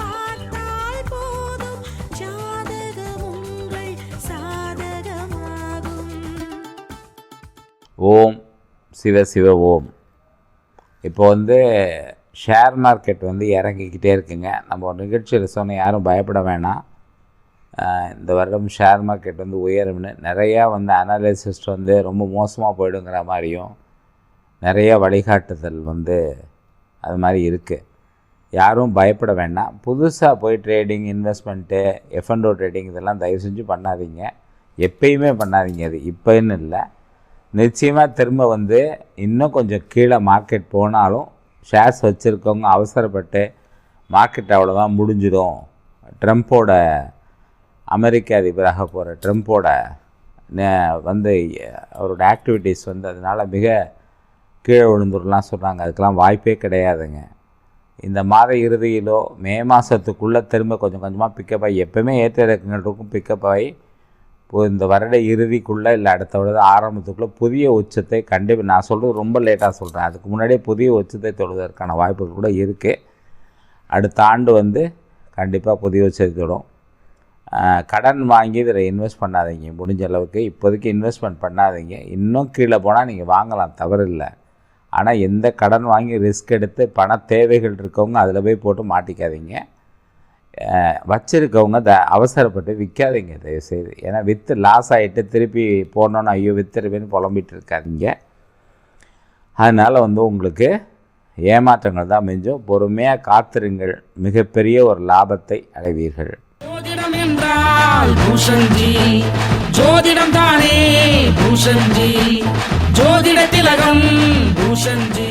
பார்த்தால் போதும். ஜாதகம் உங்கள் சாதகமாகும். ஓம் சிவ சிவ ஓம். இப்போ வந்து ஷேர் மார்க்கெட் வந்து இறங்கிக்கிட்டே இருக்குங்க. நம்ம ஒரு நிகழ்ச்சியில் சொன்ன யாரும் பயப்பட வேணாம். இந்த வருடம் ஷேர் மார்க்கெட் வந்து உயரும்னு நிறையா வந்து அனாலிசிஸ்ட் வந்து ரொம்ப மோசமாக போயிடுங்கிற மாதிரியும் நிறைய வழிகாட்டுதல் வந்து அது மாதிரி இருக்குது யாரும் பயப்பட வேண்டாம். புதுசாக போய் ட்ரேடிங் இன்வெஸ்ட்மெண்ட்டு எஃப்என்டோ ட்ரேடிங் இதெல்லாம் தயவு செஞ்சு பண்ணாதீங்க. எப்பயுமே பண்ணாதீங்க அது. இப்போன்னு இல்லை. நிச்சயமாக திரும்ப வந்து இன்னும் கொஞ்சம் கீழே மார்க்கெட் போனாலும் ஷேர்ஸ் வச்சுருக்கவங்க அவசரப்பட்டு மார்க்கெட் அவ்வளோதான் முடிஞ்சிடும். ட்ரம்ப்போட அமெரிக்க அதிபராக போகிற ட்ரம்ப்போட நே- வந்து அவரோட ஆக்டிவிட்டீஸ் வந்து அதனால் மிக கீழே விழுந்துடலாம் சொல்கிறாங்க அதுக்கெலாம் வாய்ப்பே கிடையாதுங்க. இந்த மாத இறுதியிலோ மே மாதத்துக்குள்ளே திரும்ப கொஞ்சம் கொஞ்சமாக பிக்கப் ஆகி எப்போவுமே ஏற்ற இறக்கங்கள் இருக்கும் பிக்கப் ஆகி இந்த வருட இறுதிக்குள்ளே இல்லை அடுத்த வருட ஆரம்பத்துக்குள்ளே புதிய உச்சத்தை கண்டிப்பாக நான் சொல்கிறது ரொம்ப லேட்டாக சொல்கிறேன் அதுக்கு முன்னாடியே புதிய உச்சத்தை தொடுவதற்கான வாய்ப்புகள் கூட இருக்குது அடுத்த ஆண்டு வந்து கண்டிப்பாக புதிய உச்சத்தை தொடும். கடன் வாங்கி இதில் இன்வெஸ்ட் பண்ணாதீங்க. முடிஞ்ச அளவுக்கு இப்போதைக்கு இன்வெஸ்ட்மெண்ட் பண்ணாதீங்க. இன்னும் கீழே போனால் நீங்கள் வாங்கலாம். தவறு இல்லை. ஆனால் எந்த கடன் வாங்கி ரிஸ்க் எடுத்து பண தேவைகள் இருக்கவங்க அதில் போய் போட்டு மாட்டிக்காதீங்க. வச்சுருக்கவங்க த அவசரப்பட்டு விற்காதீங்க தயவுசெய்து. ஏன்னா விற்று லாஸ் ஆகிட்டு திருப்பி போனோன்னு ஐயோ விற்றுருவேன்னு புலம்பிட்டு இருக்காதிங்க அதனால் வந்து உங்களுக்கு ஏமாற்றங்கள் தான் மிஞ்சும். பொறுமையாக காத்திருங்கள். மிகப்பெரிய ஒரு லாபத்தை அடைவீர்கள். ஜோதிடம் என்றால் பூஷன்ஜி ஜோதிடம் தானே பூஷன்ஜி Russian